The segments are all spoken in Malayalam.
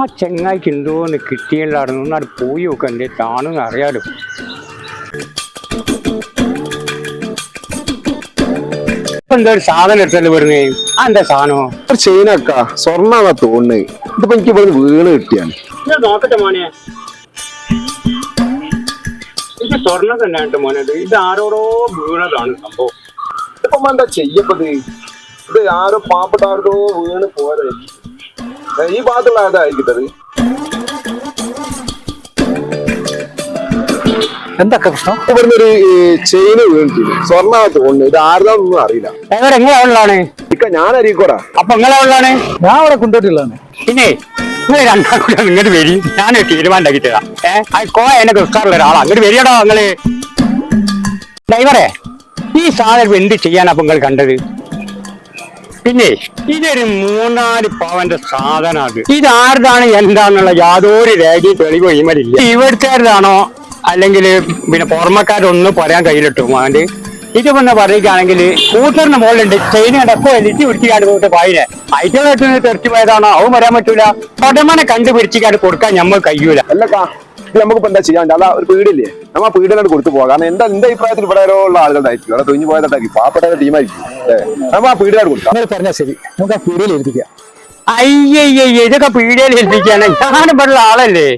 ആ ചെങ്ങായിക്ക് എന്തോന്ന് കിട്ടിയല്ലായിരുന്നു ഒന്നാട് പോയി നോക്കണ്ടേ താണെന്ന് അറിയാലോ. ഇപ്പൊ എന്തോ ഒരു സാധനം എടുത്തല്ലേ പറഞ്ഞേ ആ എന്താ സാധനം? ഒരു ചെയിനക്ക സ്വർണാന്നാ തോന്നുന്നത് ഇതിപ്പോ എനിക്ക് ഇവിടെ വീണ് കിട്ടിയാണ്. നോക്കട്ടെ മോനെ. ഇത് സ്വർണം തന്നെയാണ് മോനെ ഇത്. ആരോടോ വീണതാണ് സംഭവം. ഇപ്പൊ എന്താ ചെയ്യപ്പത്? ഇത് ആരോ പാവപ്പെട്ട ആരോ വീണ് പോയതായിരിക്കും ഈ ഭാഗത്തുള്ള ആയതായിരിക്കട്ടത് എന്തൊക്കെ പ്രശ്നം? ഇവിടുന്ന് ഒരു ചെയിന് വീണിട്ടില്ല? കൊണ്ട് ഇത് ആരുതാന്നൊന്നും അറിയില്ല. എവിടെ എങ്ങനെ ഉള്ളാണ് ഇക്ക ഞാൻ അരിക്കോടാ അപ്പൊ എങ്ങനെ ഉള്ളാണ് ഞാൻ അവിടെ കുണ്ടോട്ടില്ലാണ് പിന്നെ നിങ്ങൾ രണ്ടാം കൂടെ ഇങ്ങോട്ട് വരി. ഞാൻ തീരുമാനം ഉണ്ടാക്കി തരാം. ഏഹ് ആ കോ എന്നെ കൊടുക്കാറുള്ള ഒരാളാ. അങ്ങോട്ട് വരികടോ നിങ്ങൾ. ഡ്രൈവറെ ഈ സാധനം എന്ത് ചെയ്യാനാ നിങ്ങൾ കണ്ടത്? പിന്നെ ഇതൊരു മൂന്നാൽ പവന്റെ സാധനം അത്. ഇത് ആരുതാണ് എന്താന്നുള്ള യാതൊരു രേഖയും തെളിവോ ഇമരില്ല ഇവിടുത്തേതാണോ? അല്ലെങ്കിൽ പിന്നെ പുറമക്കാരൊന്നും പറയാൻ കയ്യിലിട്ടു അവന്റെ ഇത് പിന്നെ പറയുകയാണെങ്കിൽ കൂട്ടറിന് മുകളിലുണ്ട്. ചെയിൻ കണ്ടപ്പോ എലിച്ച് പിടിച്ചിക്കാണ്ട് പോയിട്ട് പായിനെ ഐറ്റം തെറിച്ചു പോയതാണോ? അവൻ വരാൻ പറ്റൂല. പടമനെ കണ്ടുപിടിച്ചിക്കാണ്ട് കൊടുക്കാൻ നമ്മൾ കഴിയൂല. അല്ലക്കാ നമുക്കിപ്പോ എന്താ ചെയ്യാൻ അതാ ഒരു പീടില്ലേ നമ്മ ആ പീടിനോട് കൊടുത്തു പോകാം. കാരണം എന്താ എന്റെ അഭിപ്രായത്തിൽ ഇവിടെ ഓരോ ഉള്ള ആളുകളായിരിക്കും അവിടെ തൊഴിഞ്ഞു പോയതായിരിക്കും പാവപ്പെട്ട ടീമായിരിക്കും. നമ്മ ആ പീടിനോട് കൊടുക്കാം. പറഞ്ഞാൽ ശരി. നമുക്ക് ആ പീടിയിൽ ഏൽപ്പിക്കാം. അയ്യയ്യ ഇതൊക്കെ പീടിയിൽ ഏൽപ്പിക്കാണ് ഞാൻ പറഞ്ഞ ആളല്ലേ?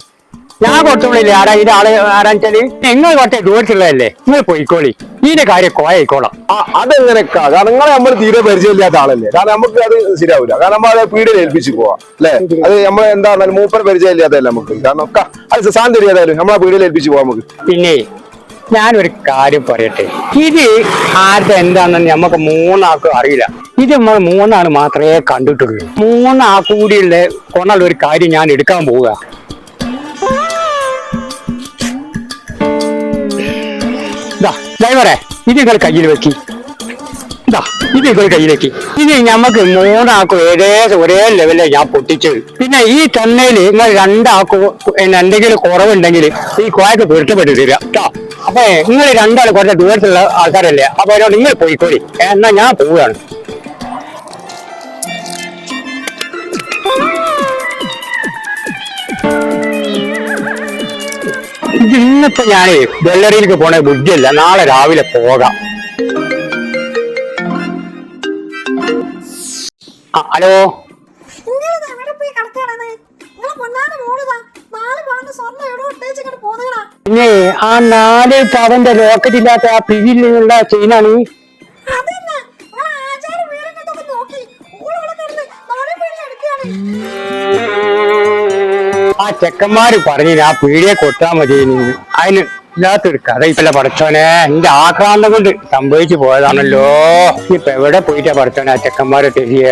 ഞാൻ കുറച്ചുള്ളില്ലേ ആരാ ഇത് ആൾ? ആരാച്ചാൽ നിങ്ങൾ കുറച്ച് ദൂരത്തുള്ളതല്ലേ. നിങ്ങൾ പോയിക്കോളി. ഇതിന്റെ കാര്യം കോയായിക്കോളാം അതെങ്ങനെ കാരണം നിങ്ങളെ നമ്മൾ തീരെ പരിചയമില്ലാത്ത ആളല്ലേ. കാരണം നമുക്ക് അത് ശരിയാവില്ല കാരണം നമ്മൾ അത് പീടിയിൽ ഏൽപ്പിച്ചു പോവാ. അല്ലേ? അത് നമ്മൾ എന്താ മൂപ്പർ പരിചയമില്ലാത്തല്ലേ നമുക്ക്. കാരണം ഒക്കെ അത് സാന്തി ഏതായാലും നമ്മളെ പീടിയിൽ ഏൽപ്പിച്ചു പോവാ നമുക്ക്. പിന്നെ ഞാനൊരു കാര്യം പറയട്ടെ. ഇത് ആരുടെ എന്താണെന്ന് നമുക്ക് മൂന്നാൾക്കും അറിയില്ല. ഇത് നമ്മൾ മൂന്നാൾ മാത്രമേ കണ്ടിട്ടുള്ളൂ. മൂന്നാൾ കൂടിയുള്ള കൊണ്ടുള്ള ഒരു കാര്യം ഞാൻ എടുക്കാൻ പോവുക. ഡ്രൈവറെ ഇത് നിങ്ങൾ കയ്യിൽ വെക്കി. ഇതാ ഇത് നിങ്ങൾ കയ്യിലേക്ക് ഇത് ഞമ്മക്ക് മൂന്നാക്കും ഏകദേശം ഒരേ ലെവലിൽ ഞാൻ പൊട്ടിച്ചത് പിന്നെ ഈ തന്നയിൽ നിങ്ങൾ രണ്ടാക്കും എന്തെങ്കിലും കുറവുണ്ടെങ്കിൽ ഈ കോയക്ക് പൊരുത്തപ്പെട്ട് തരിക. അപ്പൊ നിങ്ങൾ രണ്ടാൾ കുറച്ച് ദൂരത്തുള്ള ആൾക്കാരല്ലേ? അപ്പൊ അതിനോട് നിങ്ങൾ പോയിക്കോളി. എന്നാ ഞാൻ പോവുകയാണ്. ഇന്നിപ്പോ ഞാനേ വെള്ളറിയിലേക്ക് പോണ ബുദ്ധിയല്ല നാളെ രാവിലെ പോകാം. ഹലോ? പിന്നെ ആ നാല് പവന്റെ ലോക്കറ്റ് ഇല്ലാത്ത ആ പിരിയിൽ നിന്നുള്ള ചെയിനാണ് അതന്നെ. ചെക്കന്മാര് പറഞ്ഞു ആ പീടിയെ കൊട്ടാ മതി അതിന് ഇല്ലാത്തൊരു കഥ ഇപ്പല്ല പഠിച്ചോനെ? എന്റെ ആക്രാന്തം കൊണ്ട് സംഭവിച്ചു പോയതാണല്ലോ. ഇപ്പൊ എവിടെ പോയിട്ടാ പഠിച്ചോനെ ആ ചെക്കന്മാരെ തെരിയ